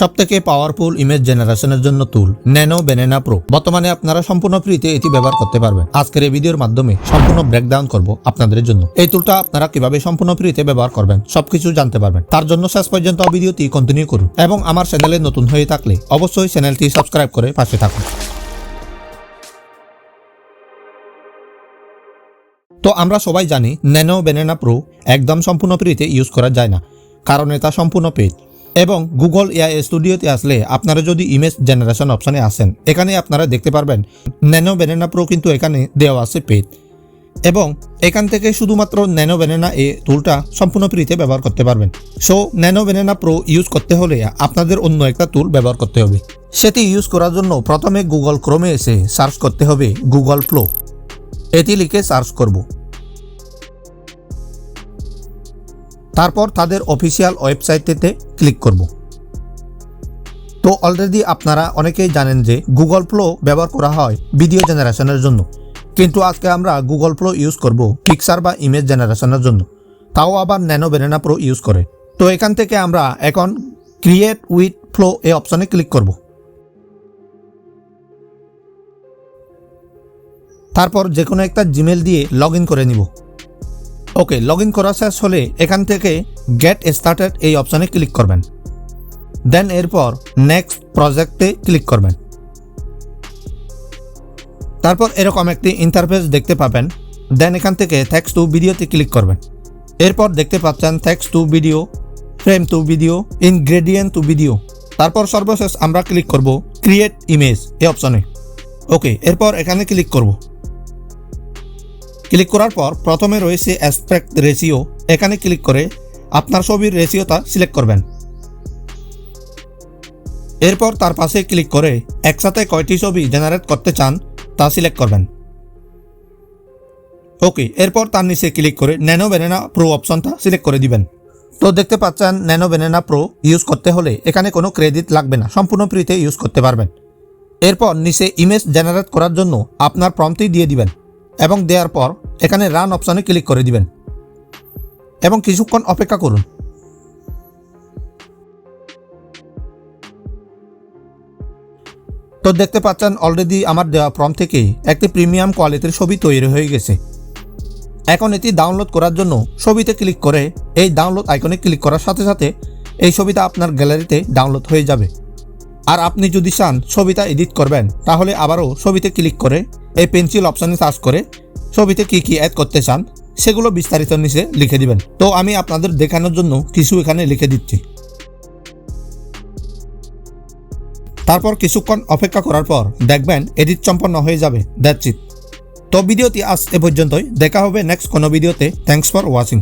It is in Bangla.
সব থেকে পাওয়ারফুল ইমেজ জেনারেশনের জন্য টুল ন্যানো বেনেনা প্রো বর্তমানে আপনারা সম্পূর্ণ ফ্রিতে এটি ব্যবহার করতে পারবেন। আজকের এই ভিডিওর মাধ্যমে সম্পূর্ণ ব্রেকডাউন করব আপনাদের জন্য। এই টুলটা আপনারা কীভাবে সম্পূর্ণ ফ্রিতে ব্যবহার করবেন, সবকিছু জানতে পারবেন। তার জন্য শেষ পর্যন্ত ভিডিওটি কন্টিনিউ করুন এবং আমার চ্যানেলে নতুন হয়ে থাকলে অবশ্যই চ্যানেলটি সাবস্ক্রাইব করে পাশে থাকুন। তো আমরা সবাই জানি ন্যানো বেনেনা প্রো একদম সম্পূর্ণ ফ্রিতে ইউজ করা যায় না, কারণ এটা সম্পূর্ণ পেজ এবং গুগল এআই স্টুডিওতে আসলে আপনারা যদি ইমেজ জেনারেশন অপশনে আসেন, এখানে আপনারা দেখতে পারবেন ন্যানো বেনানা প্রো কিন্তু এখানে দেওয়া আছে পেজ এবং এখান থেকে শুধুমাত্র ন্যানো বেনানা এ টুলটা সম্পূর্ণ ফ্রিতে ব্যবহার করতে পারবেন। So nano banana pro use করতে হলে আপনাদের অন্য একটা টুল ব্যবহার করতে হবে। সেটি ইউজ করার জন্য প্রথমে গুগল ক্রোমে এসে সার্চ করতে হবে গুগল ফ্লো এটি লিখে সার্চ করব। তারপর তাদের অফিসিয়াল ওয়েবসাইটেতে ক্লিক করব। তো অলরেডি আপনারা অনেকেই জানেন যে গুগল ফ্লো ব্যবহার করা হয় ভিডিও জেনারেশনের জন্য। কিন্তু আজকে আমরা গুগল ফ্লো ইউজ করব পিকচার বা ইমেজ জেনারেশনের জন্য। তাও আবার ন্যানো বেনানা প্রো ইউজ করে। তো এখান থেকে আমরা এখন ক্রিয়েট উইথ ফ্লো এই অপশনে ক্লিক করব। তারপর যে কোনো একটা জিমেল দিয়ে লগ করে নিব। ওকে লগ ইন করা শেষ হলে এখান থেকে গেট স্টার্টেড এই অপশানে ক্লিক করবেন। দেন এরপর নেক্সট প্রজেক্টে ক্লিক করবেন। তারপর এরকম একটি ইন্টারফেস দেখতে পাবেন। দেন এখান থেকে থ্যাক্স টু ভিডিওতে ক্লিক করবেন। এরপর দেখতে পাচ্ছেন text to video frame to video ingredient to video তারপর সর্বশেষ আমরা ক্লিক করব ক্রিয়েট ইমেজ এই অপশনে ওকে এরপর এখানে ক্লিক করব। ক্লিক করার পর প্রথমে রয়েছে অ্যাসপেক্ট রেশিও। এখানে ক্লিক করে আপনার ছবির রেশিওটা সিলেক্ট করবেন। এরপর তার পাশে ক্লিক করে একসাথে কয়টি ছবি জেনারেট করতে চান তা সিলেক্ট করবেন। ওকে, এরপর তার নিচে ক্লিক করে ন্যানো বেনেনা প্রো অপশনটা সিলেক্ট করে দিবেন। তো দেখতে পাচ্ছেন, ন্যানো বেনেনা প্রো ইউজ করতে হলে এখানে কোনো ক্রেডিট লাগবে না, সম্পূর্ণ ফ্রিতে ইউজ করতে পারবেন। এরপর নিচে ইমেজ জেনারেট করার জন্য আপনার প্রম্পটি দিয়ে দিবেন। এবং দেওয়ার পর এখানে রান অপশনে ক্লিক করে দিবেন এবং কিছুক্ষণ অপেক্ষা করুন। তো দেখতে পাচ্ছেন অলরেডি আমার দেওয়া ফর্ম থেকে একটি প্রিমিয়াম কোয়ালিটির ছবি তৈরি হয়ে গেছে। এখন এটি ডাউনলোড করার জন্য ছবিতে ক্লিক করে এই ডাউনলোড আইকনে ক্লিক করার সাথে সাথে এই ছবিটা আপনার গ্যালারিতে ডাউনলোড হয়ে যাবে। আর আপনি যদি চান ছবিটা এডিট করবেন, তাহলে আবারও ছবিতে ক্লিক করে এই পেন্সিল অপশানে সার্চ করে ছবিতে কি কি অ্যাড করতে চান, সেগুলো বিস্তারিত নিচে লিখে দিবেন। তো আমি আপনাদের দেখানোর জন্য কিছু এখানে লিখে দিচ্ছি। তারপর কিছুক্ষণ অপেক্ষা করার পর দেখবেন এডিট সম্পন্ন হয়ে যাবে। দ্যাটস ইট তো ভিডিওটি আজ এ পর্যন্তই। দেখা হবে নেক্সট কোনো ভিডিওতে। Thanks for watching